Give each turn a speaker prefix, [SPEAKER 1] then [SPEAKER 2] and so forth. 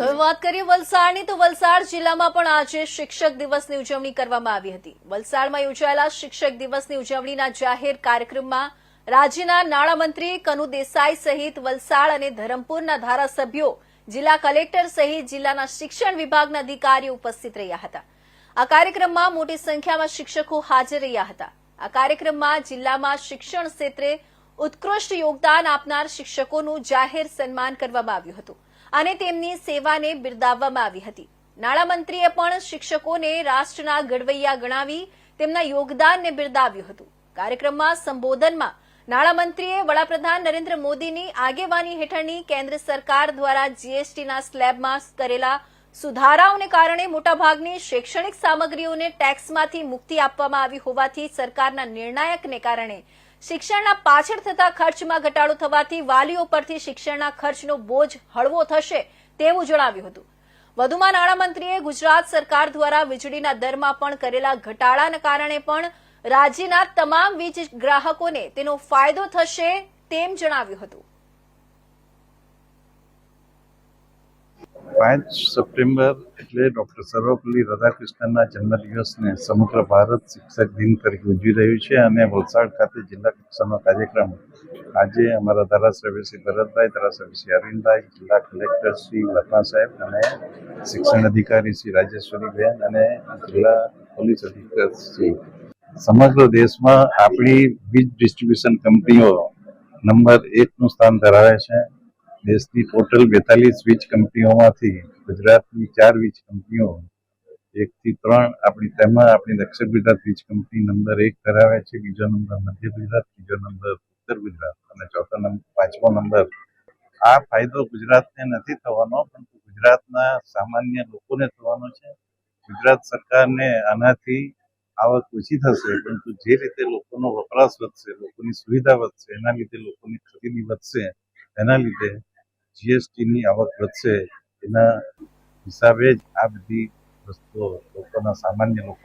[SPEAKER 1] હવે વાત કરીએ વલસાડની, તો વલસાડ જિલ્લામાં પણ આજે શિક્ષક દિવસની ઉજવણી કરવામાં આવી હતી. વલસાડમાં યોજાયેલા શિક્ષક દિવસની ઉજવણીના જાહેર કાર્યક્રમમાં રાજ્યના નાણામંત્રી કનુ દેસાઈ સહિત વલસાડ અને ધરમપુરના ધારાસભ્યો, જિલ્લા કલેક્ટર સહિત જિલ્લાના શિક્ષણ વિભાગના અધિકારીઓ ઉપસ્થિત રહ્યા હતા. આ કાર્યક્રમમાં મોટી સંખ્યામાં શિક્ષકો હાજર રહ્યા હતા. આ કાર્યક્રમમાં જિલ્લામાં શિક્ષણ ક્ષેત્રે ઉત્કૃષ્ટ યોગદાન આપનાર શિક્ષકોનું જાહેર સન્માન કરવામાં આવ્યું હતું. અને તેમની સેવાને બિરદાવવામાં આવી હતી. નાણામંત્રીએ પણ શિક્ષકોને રાષ્ટ્રના ઘડવૈયા ગણાવી તેમના યોગદાનને બિરદાવ્યું હતું. કાર્યક્રમમાં સંબોધનમાં નાણામંત્રીએ વડાપ્રધાન નરેન્દ્ર મોદીની આગેવાની હેઠળની કેન્દ્ર સરકાર દ્વારા જીએસટીના સ્લેબમાં કરેલા સુધારાઓને કારણે મોટાભાગની શૈક્ષણિક સામગ્રીઓને ટેક્સમાંથી મુક્તિ આપવામાં આવી હોવાથી સરકારના નિર્ણાયકને કારણે શિક્ષણના પાછળ થતા ખર્ચમાં ઘટાડો થવાથી વાલીઓ પરથી શિક્ષણના ખર્ચનો બોજ હળવો થશે તેવું જણાવ્યું હતું. વધુમાં નાણામંત્રીએ ગુજરાત સરકાર દ્વારા વીજળીના દરમાં પણ કરેલા ઘટાડાના કારણે પણ રાજ્યના તમામ વીજ ગ્રાહકોને તેનો ફાયદો થશે તેમ જણાવ્યું હતું.
[SPEAKER 2] પાંચ સપ્ટેમ્બર એટલે ડૉક્ટર સર્વપલ્લી રાધાકૃષ્ણનના જન્મદિવસને સમગ્ર ભારત શિક્ષક દિન તરીકે ઉજવી રહ્યું છે અને વલસાડ ખાતે જિલ્લા કક્ષાનો કાર્યક્રમ આજે અમારા ધારાસભ્ય શ્રી ભરતભાઈ, ધારાસભ્ય શ્રી અરવિંદભાઈ, જિલ્લા કલેક્ટર શ્રી લખમા સાહેબ અને શિક્ષણ અધિકારી શ્રી રાજેશ્વરીબેન અને જિલ્લા પોલીસ અધિકારી શ્રી. સમગ્ર દેશમાં આપણી વીજ ડિસ્ટ્રીબ્યુશન કંપનીઓ નંબર એકનું સ્થાન ધરાવે છે. દેશની ટોટલ બેતાલીસ વીજ કંપનીઓમાંથી ગુજરાતની ચાર વીજ કંપનીઓ એકથી ત્રણ આપણી તેમાં આપણી દક્ષિણ ગુજરાત વીજ કંપની નંબર એક ધરાવે છે, બીજો નંબર મધ્ય ગુજરાત, ત્રીજો નંબર ઉત્તર ગુજરાત અને ચોથો નંબર પાંચમો નંબર. આ ફાયદો ગુજરાતને નથી થવાનો, પરંતુ ગુજરાતના સામાન્ય લોકોને થવાનો છે. ગુજરાત સરકારને આનાથી આવક ઓછી થશે, પરંતુ જે રીતે લોકોનો વપરાશ વધશે, લોકોની સુવિધા વધશે, એના લીધે લોકોની ખરીદી વધશે, એના લીધે જીએસટીની આવક વધશે એના હિસાબે જ આ બધી વસ્તુઓ લોકોના સામાન્ય લોકો